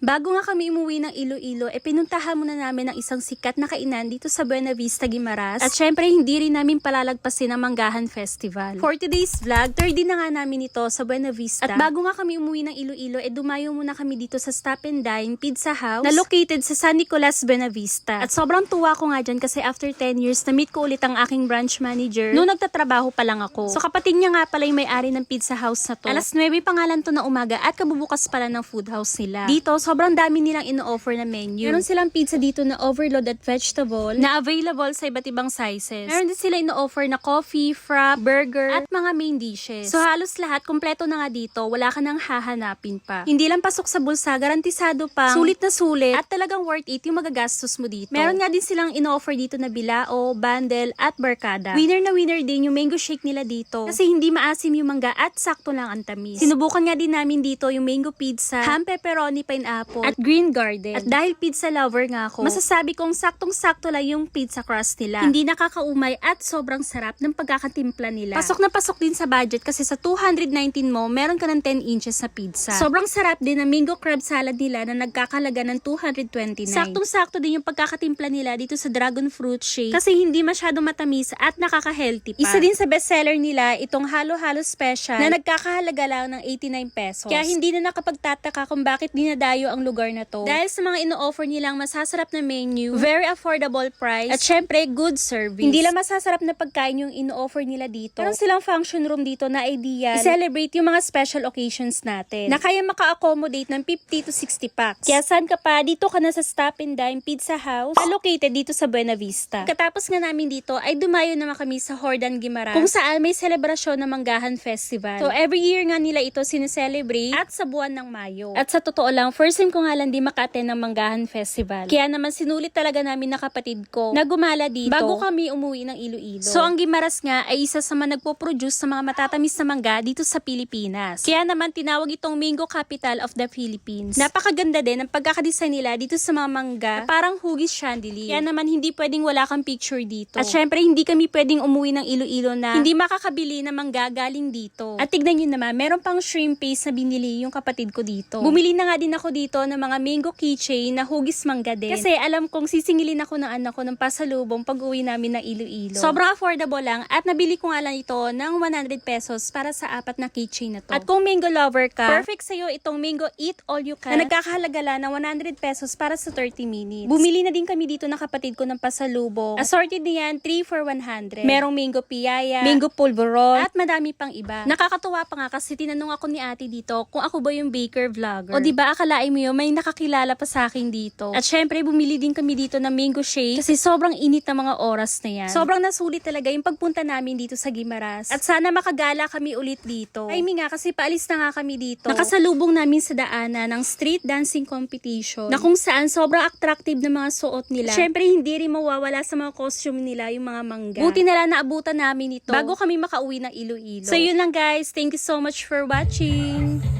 Bago nga kami umuwi ng Iloilo, e pinuntahan muna namin ang isang sikat na kainan dito sa Buena Vista, Guimaras. At syempre, hindi rin namin palalagpasin ang Manggahan Festival. For today's vlog, third din na nga namin ito sa Buena Vista. At bago nga kami umuwi ng Iloilo, e dumayo muna kami dito sa Stop and Dine Pizza House na located sa San Nicolas, Buena Vista. At sobrang tuwa ko nga dyan kasi after 10 years, na-meet ko ulit ang aking branch manager noong nagtatrabaho pa lang ako. So kapatid niya nga pala yung may-ari ng pizza house na to. Alas 9 pangalan to na umaga at kabubukas pala ng food house nila. Dito, sobrang dami nilang ino-offer na menu. Meron silang pizza dito na overload at vegetable na available sa iba't ibang sizes. Meron din sila ino-offer na coffee, frap, burger, at mga main dishes. So halos lahat, kompleto na nga dito. Wala ka nang hahanapin pa. Hindi lang pasok sa bulsa, garantisado pang sulit na sulit at talagang worth it yung magagastos mo dito. Meron nga din silang ino-offer dito na bilao, bundle, at barkada. Winner na winner din yung mango shake nila dito. Kasi hindi maasim yung mangga at sakto lang ang tamis. Sinubukan nga din namin dito yung mango pizza, ham pepperoni pineapple, at green garden. At dahil pizza lover nga ako, masasabi kong saktong-sakto lang yung pizza crust nila. Hindi nakakaumay at sobrang sarap ng pagkakatimpla nila. Pasok na pasok din sa budget kasi sa 219 mo, meron ka ng 10 inches na pizza. Sobrang sarap din ang mango crab salad nila na nagkakalaga ng 229. Saktong-sakto din yung pagkakatimpla nila dito sa dragon fruit shake kasi hindi masyado matamis at nakaka-healthy pa. Isa din sa bestseller nila itong halo-halo special na nagkakahalaga lang ng 89 pesos. Kaya hindi na nakapagtataka kung bakit dinadayo ang lugar na to. Dahil sa mga ino-offer nilang masasarap na menu, very affordable price, at syempre good service. Hindi lang masasarap na pagkain yung ino-offer nila dito. Meron silang function room dito na ideal i-celebrate yung mga special occasions natin na kaya maka-accommodate ng 50 to 60 packs. Kaya saan ka pa? Dito ka na sa Stop and Dine Pizza House na located dito sa Buena Vista. Katapos nga namin dito ay dumayo naman kami sa Hordan Guimaras kung saan may selebrasyon ng Manggahan Festival. So every year nga nila ito sineselebrate at sa buwan ng Mayo. At sa totoo lang, first time ko nga lang di maka-attend ng Manggahan Festival. Kaya naman sinulit talaga namin na kapatid ko na gumala dito bago kami umuwi ng Iloilo. So ang Guimaras nga ay isa sa mga nagpo-produce sa mga matatamis na mangga dito sa Pilipinas. Kaya naman tinawag itong Mango Capital of the Philippines. Napakaganda din ang pagkakadesign nila dito sa mga mangga na parang hugis chandelier. Kaya naman hindi pwedeng wala kang picture dito. At syempre hindi kami pwedeng umuwi ng Iloilo na hindi makakabili ng mangga galing dito. At tignan nyo naman, meron pang shrimp paste na binili yung kapatid ko dito. Bumili na nga din ako dito ng mga mango keychain na hugis mangga din. Kasi alam kong sisingilin ako ng anak ko ng pasalubong pag uwi namin ng Iloilo. Sobrang affordable lang at nabili ko nga lang ito ng 100 pesos para sa apat na keychain na to. At kung mango lover ka, perfect sa'yo itong mango eat all you can na nagkakahalaga lang ng 100 pesos para sa 30 minutes. Bumili na din kami dito ng kapatid ko ng pasalubong. Assorted niyan 3 for 100. Merong mango piyaya, mango pulveron, at madami pang iba. Nakakatuwa pa nga kasi tinanong ako ni ate dito kung ako ba yung baker vlogger. O di ba akalain mo yun, may nakakilala pa sa akin dito. At syempre bumili din kami dito ng mango shake kasi sobrang init na mga oras na yan. Sobrang nasulit talaga yung pagpunta namin dito sa Gimaras. At sana makagala kami ulit dito. Ay mi nga kasi paalis na nga kami dito. Nakasalubong namin sa daanan ng street dancing competition na kung saan sobrang attractive na mga suot nila. Syempre hindi rin mawawala sa mga costume nila yung mga mangga. Buti na lang naabutan namin ito bago kami makauwi ng Iloilo. So yun lang guys. Thank you so much for watching.